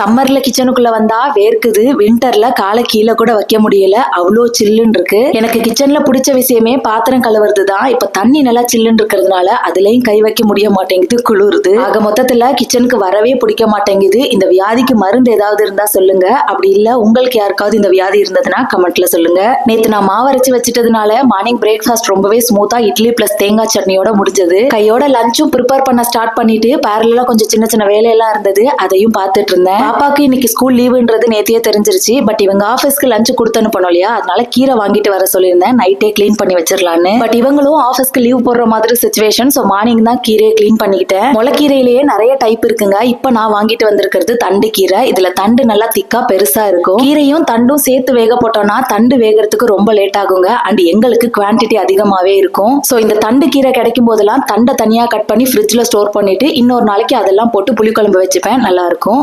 சம்மர்ல கிச்சனுக்குள்ள வந்தா வேர்க்குது வின்டர்ல காலை கீழே கூட வைக்க முடியல. அவ்வளோ சில்லுன்னு இருக்கு. எனக்கு கிச்சன்ல பிடிச்ச விஷயமே பாத்திரம் கழுவுறது தான் இப்ப தண்ணி நல்லா சில்லுன்னு இருக்கிறதுனால அதுலயும் கை வைக்க முடிய மாட்டேங்குது குளிருது. ஆக மொத்தத்துல கிச்சனுக்கு வரவே பிடிக்க மாட்டேங்குது. இந்த வியாதிக்கு மருந்து ஏதாவது இருந்தா சொல்லுங்க. அப்படி இல்ல உங்களுக்கு யாருக்காவது இந்த வியாதி இருந்ததுன்னா கமெண்ட்ல சொல்லுங்க. நேத்து நான் மாவரைச்சு வச்சுட்டதுனால மார்னிங் பிரேக்ஃபாஸ்ட் ரொம்பவே ஸ்மூத்தா இட்லி பிளஸ் தேங்காய் சட்னியோட முடிஞ்சது. கையோட லஞ்சும் ப்ரிப்பேர் பண்ண ஸ்டார்ட் பண்ணிட்டு பேரலாம் கொஞ்சம் சின்ன சின்ன வேலையெல்லாம் இருந்தது அதையும் பார்த்துட்டு இருந்தேன். பாப்பாக்கு இன்னைக்கு ஸ்கூல் லீவுன்றது நேத்தியே தெரிஞ்சிருச்சு. பட் இவங்க ஆஃபீஸ்க்கு லஞ்ச் கொடுத்து அனுப்பணும் இல்லையா? அதனால கீரை வாங்கிட்டு வர சொல்லியிருந்தேன். நைட்டே க்ளீன் பண்ணி வச்சிடலான்னு பட் இவங்களும் ஆஃபீஸ்க்கு லீவ் போடுற மாதிரி சுச்சுவேஷன் ஸோ மார்னிங் தான் கீரையை க்ளீன் பண்ணிக்கிட்டேன். முளைக்கீரையிலேயே நிறைய டைப் இருக்குங்க. இப்போ நான் வாங்கிட்டு வந்திருக்கிறது தண்டு கீரை. இதுல தண்டு நல்லா திக்கா பெருசா இருக்கும். கீரையும் தண்டும் சேர்த்து வேக போட்டோம்னா தண்டு வேகறதுக்கு ரொம்ப லேட் ஆகுங்க. அண்ட் எங்களுக்கு குவான்டிட்டி அதிகமாவே இருக்கும். ஸோ இந்த தண்டு கீரை கிடைக்கும் போதெல்லாம் தண்டை தனியா கட் பண்ணி ஃப்ரிட்ஜ்ல ஸ்டோர் பண்ணிட்டு இன்னொரு நாளைக்கு அதெல்லாம் போட்டு புளிக்குழம்பு வச்சுப்பேன். நல்லா இருக்கும்.